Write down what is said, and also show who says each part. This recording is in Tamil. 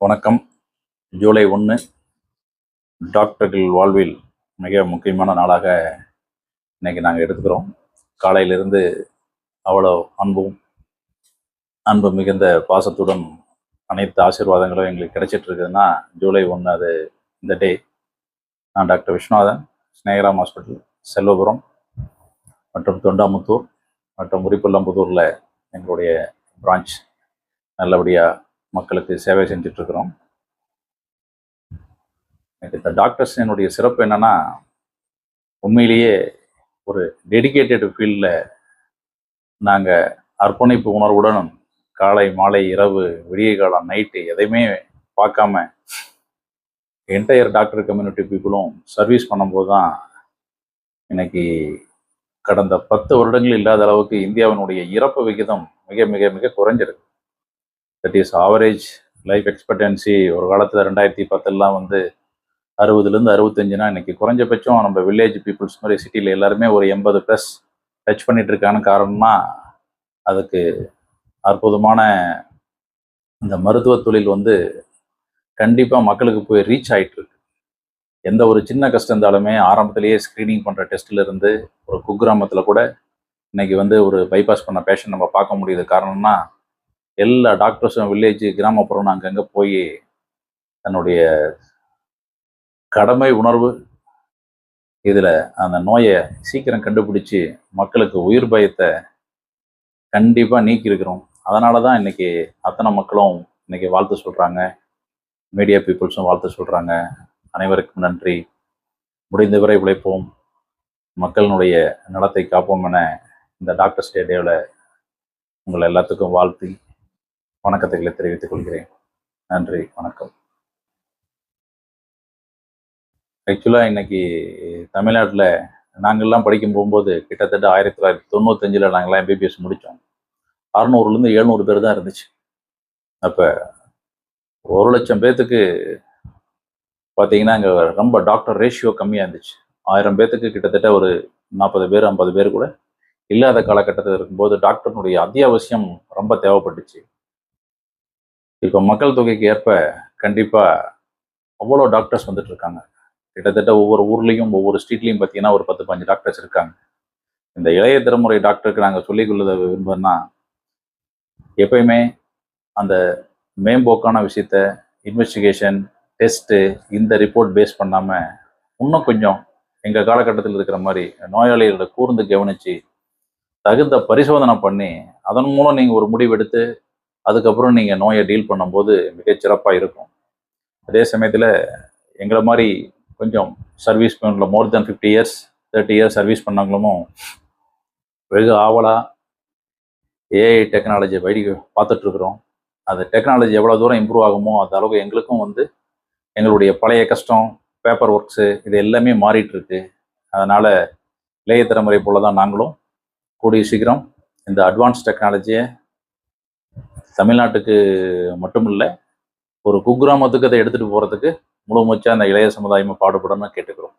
Speaker 1: வணக்கம். ஜூலை ஒன்று டாக்டர்கள் வாழ்வில் மிக முக்கியமான நாளாக இன்னைக்கு நாங்கள் எடுத்துக்கிறோம். காலையிலிருந்து அவ்வளோ அன்பும் அன்பு மிகுந்த பாசத்துடன் அனைத்து ஆசீர்வாதங்களும் எங்களுக்கு கிடைச்சிட்டு இருக்குதுன்னா ஜூலை ஒன்று அது இந்த டே. நான் டாக்டர் விஸ்வநாதன் ஸ்னேகராம் ஹாஸ்பிட்டல் செல்வபுரம் மற்றும் தொண்டாமுத்தூர் மற்றும் உரிப்புள்ளம்புதூரில் எங்களுடைய பிரான்ச் நல்லபடியாக மக்களுக்கு சேவை செஞ்சிட்ருக்குறோம். எனக்கு இந்த டாக்டர்ஸ் என்னுடைய சிறப்பு என்னன்னா உண்மையிலேயே ஒரு டெடிகேட்டட் ஃபீல்டில் நாங்கள் அர்ப்பணிப்பு உணர்வுடன் காலை மாலை இரவு விடிய காலம் நைட்டு எதையுமே பார்க்காம என்டையர் டாக்டர் கம்யூனிட்டி பீப்புளும் சர்வீஸ் பண்ணும்போது தான் இன்னைக்கு கடந்த பத்து வருடங்கள் இல்லாத அளவுக்கு இந்தியாவினுடைய இறப்பு விகிதம் மிக மிக மிக குறைஞ்சிருக்கு. That is average life expectancy ஒரு காலத்தில் ரெண்டாயிரத்தி பத்துலலாம் வந்து அறுபதுலேருந்து அறுபத்தஞ்சுனா இன்னைக்கு குறைஞ்சபட்சம் நம்ம வில்லேஜ் பீப்புள்ஸ் மாதிரி சிட்டியில் எல்லாருமே ஒரு எண்பது ப்ளஸ் டச் பண்ணிட்டு இருக்கான காரணம்னா அதுக்கு அற்புதமான இந்த மருத்துவ தொழில் வந்து கண்டிப்பாக மக்களுக்கு போய் ரீச் ஆகிட்டுருக்கு எந்த ஒரு சின்ன கஷ்டம் இருந்தாலுமே ஆரம்பத்திலேயே ஸ்க்ரீனிங் பண்ணுற டெஸ்ட்லேருந்து ஒரு குக்கிராமத்தில் கூட இன்னைக்கு வந்து ஒரு பைபாஸ் பண்ண பேஷண்ட் நம்ம பார்க்க முடியுது. காரணம்னா எல்லா டாக்டர்ஸும் வில்லேஜ் கிராமப்புறம் அங்கே போய் தன்னுடைய கடமை உணர்வு இதில் அந்த நோயை சீக்கிரம் கண்டுபிடிச்சி மக்களுக்கு உயிர் பயத்தை கண்டிப்பாக நீக்கியிருக்கிறோம். அதனால தான் இன்றைக்கி அத்தனை மக்களும் இன்றைக்கி வாழ்த்து சொல்கிறாங்க மீடியா பீப்புள்ஸும் வாழ்த்து சொல்கிறாங்க அனைவருக்கும் நன்றி. முடிந்தவரை உழைப்போம். மக்களினுடைய நலத்தை காப்போம் என இந்த டாக்டர்ஸ் டே டேவில் உங்களை எல்லாத்துக்கும் வாழ்த்தி வணக்கத்துகளை தெரிவித்துக் கொள்கிறேன். நன்றி வணக்கம். ஆக்சுவலாக இன்னைக்கு தமிழ்நாட்டில் நாங்கள்லாம் படிக்கும் போகும்போது கிட்டத்தட்ட ஆயிரத்தி தொள்ளாயிரத்தி தொண்ணூத்தஞ்சில் நாங்கள்லாம் எம்பிபிஎஸ் முடித்தோம் அறநூறுலேருந்து எழுநூறு பேர் தான் இருந்துச்சு. அப்போ ஒரு லட்சம் பேர்த்துக்கு பார்த்தீங்கன்னா அங்கே ரொம்ப டாக்டர் ரேஷியோ கம்மியாக இருந்துச்சு. ஆயிரம் பேர்த்துக்கு கிட்டத்தட்ட ஒரு நாற்பது பேர் ஐம்பது பேர் கூட இல்லாத காலகட்டத்தில் இருக்கும்போது டாக்டர்னுடைய அத்தியாவசியம் ரொம்ப தேவைப்பட்டுச்சு. இப்போ மக்கள் தொகைக்கு ஏற்ப கண்டிப்பாக அவ்வளோ டாக்டர்ஸ் வந்துட்டு இருக்காங்க. கிட்டத்தட்ட ஒவ்வொரு ஊர்லேயும் ஒவ்வொரு ஸ்ட்ரீட்லேயும் பார்த்தீங்கன்னா ஒரு பத்து பதினஞ்சு டாக்டர்ஸ் இருக்காங்க. இந்த இளைய தலைமுறை டாக்டருக்கு நாங்கள் சொல்லிக் கொள்ள எப்பயுமே அந்த மேம்போக்கான விஷயத்த இன்வெஸ்டிகேஷன் டெஸ்ட்டு இந்த ரிப்போர்ட் பேஸ் பண்ணாமல் இன்னும் கொஞ்சம் எங்கள் காலகட்டத்தில் இருக்கிற மாதிரி நோயாளிகளை கூர்ந்து கவனித்து தகுந்த பரிசோதனை பண்ணி அதன் மூலம் நீங்கள் ஒரு முடிவெடுத்து அதுக்கப்புறம் நீங்கள் நோயை டீல் பண்ணும்போது மிகச்சிறப்பாக இருக்கும். அதே சமயத்தில் எங்களை மாதிரி கொஞ்சம் சர்வீஸ் பண்ணல more then fifty years thirty years service பண்ணாங்களுமோ வெகு ஆவலாக ஏஐ டெக்னாலஜி வழி பார்த்துட்ருக்குறோம் அந்த டெக்னாலஜி எவ்வளோ தூரம் இம்ப்ரூவ் ஆகுமோ அந்த அளவுக்கு எங்களுக்கும் வந்து எங்களுடைய பழைய கஷ்டம் பேப்பர் ஒர்க்ஸு இது எல்லாமே மாறிட்டுருக்கு அதனால் இளைய தலைமுறை போல தான் நாங்களும் கூடிய சீக்கிரம் இந்த அட்வான்ஸ் டெக்னாலஜியை தமிழ்நாட்டுக்கு மட்டும் இல்லை ஒரு குக்கிராமத்துக்கு அதை எடுத்துகிட்டு போகிறதுக்கு முழு மூச்சாக அந்த இளைய சமுதாயமாக பாடுபடணும்னு கேட்டுக்கிறோம்.